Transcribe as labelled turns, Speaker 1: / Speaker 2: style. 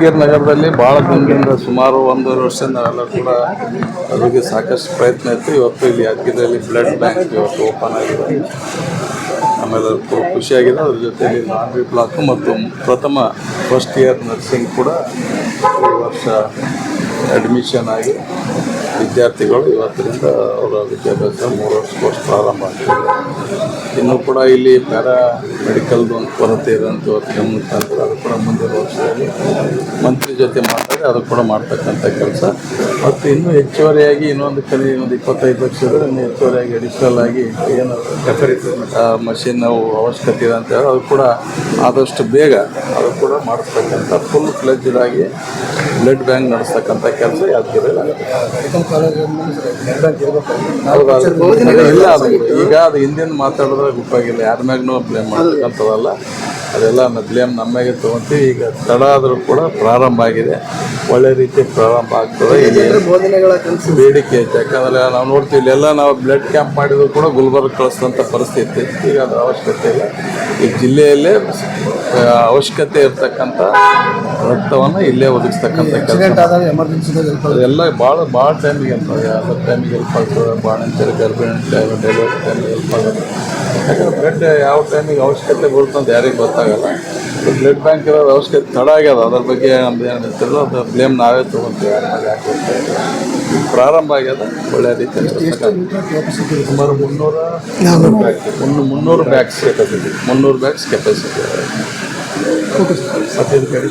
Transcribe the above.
Speaker 1: ಗೀರ್ ನಗರದಲ್ಲಿ ಭಾಳ ದಿನದಿಂದ ಸುಮಾರು ಒಂದೂವರೆ ವರ್ಷದಿಂದ ನಾವೆಲ್ಲ ಕೂಡ ಅದಕ್ಕೆ ಸಾಕಷ್ಟು ಪ್ರಯತ್ನ ಇತ್ತು. ಇವತ್ತು ಇಲ್ಲಿ ಯಾದಗಿರಿಯಲ್ಲಿ ಬ್ಲಡ್ ಬ್ಯಾಂಕ್ ಇವತ್ತು ಓಪನ್ ಆಗಿದೆ. ಆಮೇಲೆ ಅದು ತುಂಬ ಖುಷಿಯಾಗಿದೆ. ಅದ್ರ ಜೊತೆಯಲ್ಲಿ ಲಾಂಡ್ರಿ ಬ್ಲಾಕು ಮತ್ತು ಪ್ರಥಮ ಫಸ್ಟ್ ಇಯರ್ ನರ್ಸಿಂಗ್ ಕೂಡ ಈ ವರ್ಷ ಅಡ್ಮಿಷನ್ ಆಗಿ ವಿದ್ಯಾರ್ಥಿಗಳು ಇವತ್ತರಿಂದ ಅವರ ವಿದ್ಯಾಭ್ಯಾಸ ಮೂರು ವರ್ಷ ಕೋರ್ಸ್ ಪ್ರಾರಂಭ ಆಗ್ತದೆ. ಇನ್ನೂ ಕೂಡ ಇಲ್ಲಿ ಪ್ಯಾರಾ ಮೆಡಿಕಲ್ದು ಒಂದು ಕೊರತೆ ಇರೋಂಥ ಅಂತ ಮುಖಾಂತರ ಅದು ಕೂಡ ಮುಂದಿನ ವರ್ಷದಲ್ಲಿ ಮಂತ್ರಿ ಜೊತೆ ಮಾತಾಡಿ ಅದು ಕೂಡ ಮಾಡ್ತಕ್ಕಂಥ ಕೆಲಸ. ಮತ್ತು ಇನ್ನೂ ಹೆಚ್ಚುವರಿಯಾಗಿ ಇನ್ನೊಂದು ಕಲಿ ಒಂದು ಇಪ್ಪತ್ತೈದು ಲಕ್ಷದ ಇನ್ನೂ ಹೆಚ್ಚುವರಿಯಾಗಿ ಅಡಿಷನಲ್ ಆಗಿ ಏನು ಮಷಿನ್ ನಾವು ಅವಶ್ಯಕತೆ ಇದೆ ಅಂತ ಹೇಳಿ ಅದು ಕೂಡ ಆದಷ್ಟು ಬೇಗ ಅದು ಕೂಡ ಮಾಡಿಸ್ತಕ್ಕಂಥ ಫುಲ್ ಫ್ಲೆಜ್ಡ್ ಆಗಿ ಬ್ಲಡ್ ಬ್ಯಾಂಕ್ ನಡೆಸ್ತಕ್ಕಂಥ ಕೆಲಸ ಯಾವ್ದು ಆಗುತ್ತೆ ಇಲ್ಲ ಅದು ಈಗ ಅದು ಹಿಂದಿನ ಮಾತಾಡಿದ್ರೆ ಗೊತ್ತಾಗಿಲ್ಲ ಯಾರ ಮ್ಯಾಗೂ ಬ್ಲೇಮ್ ಮಾಡ್ತಕ್ಕಂಥದ್ದಲ್ಲ ಅದೆಲ್ಲ ಬ್ಲೇಮ್ ನಮ್ಮಾಗೆ ತಗೊಂತೀವಿ. ಈಗ ತಡ ಆದರೂ ಕೂಡ ಪ್ರಾರಂಭ ಆಗಿದೆ. ಒಳ್ಳೆ ರೀತಿ ಪ್ರಾರಂಭ ಆಗ್ತದೆ. ಬೇಡಿಕೆ ಐತೆ. ಯಾಕಂದರೆ ನಾವು ನೋಡ್ತೀವಿ ಇಲ್ಲೆಲ್ಲ ನಾವು ಬ್ಲಡ್ ಕ್ಯಾಂಪ್ ಮಾಡಿದ್ರು ಕೂಡ ಗುಲ್ಬರ್ಗ ಕಳಿಸಿದಂಥ ಪರಿಸ್ಥಿತಿ. ಈಗ ಅದರ ಅವಶ್ಯಕತೆ ಇಲ್ಲ. ಈ ಜಿಲ್ಲೆಯಲ್ಲೇ ಅವಶ್ಯಕತೆ ಇರತಕ್ಕಂಥ ರಕ್ತವನ್ನು ಇಲ್ಲೇ ಒದಗಿಸ್ತಕ್ಕಂಥ ಕೆಲಸ. ಎಲ್ಲ ಭಾಳ ಭಾಳ ಟೈಮಿಗೆ ಹೆಲ್ಪ್ ಆಗಿದೆ ಎಲ್ಲ ಟೈಮಿಗೆ ಹೆಲ್ಪ್ ಆಗ್ತದೆ ಬಾಣಂತಿಯರು ಗರ್ಭಿಣಿ ಟೈಮ್ ಡೆಲಿವರಿ ಟೈಮಿಗೆ ಹೆಲ್ಪ್ ಆಗುತ್ತೆ. ಯಾಕಂದರೆ ಬ್ಲಡ್ ಯಾವ ಟೈಮಿಗೆ ಅವಶ್ಯಕತೆ ಬರುತ್ತೆ ಅಂತ ಯಾರಿಗೂ ಗೊತ್ತಾಗಲ್ಲ. ಬ್ಲಡ್ ಬ್ಯಾಂಕ್ ಇರೋ ಅವಶ್ಯಕತೆ ತಡ ಆಗ್ಯದ. ಅದ್ರ ಬಗ್ಗೆ ನಮ್ದು ಏನು ಇರ್ತದೋ ಅದು ಬ್ಲೇಮ್ ನಾವೇ ತೊಗೊತೀವಿ. ಪ್ರಾರಂಭ ಆಗ್ಯದ. ಒಳ್ಳೆ ರೀತಿಯಲ್ಲಿ ಸುಮಾರು ಮುನ್ನೂರ ಮುನ್ನೂರು ಮುನ್ನೂರು ಬ್ಯಾಗ್ಸ್ ಕೆಪಾಸಿಟಿ ಮುನ್ನೂರು ಬ್ಯಾಗ್ಸ್ ಕೆಪಾಸಿಟಿ ಮತ್ತೆ ಇದು ಕಡೆ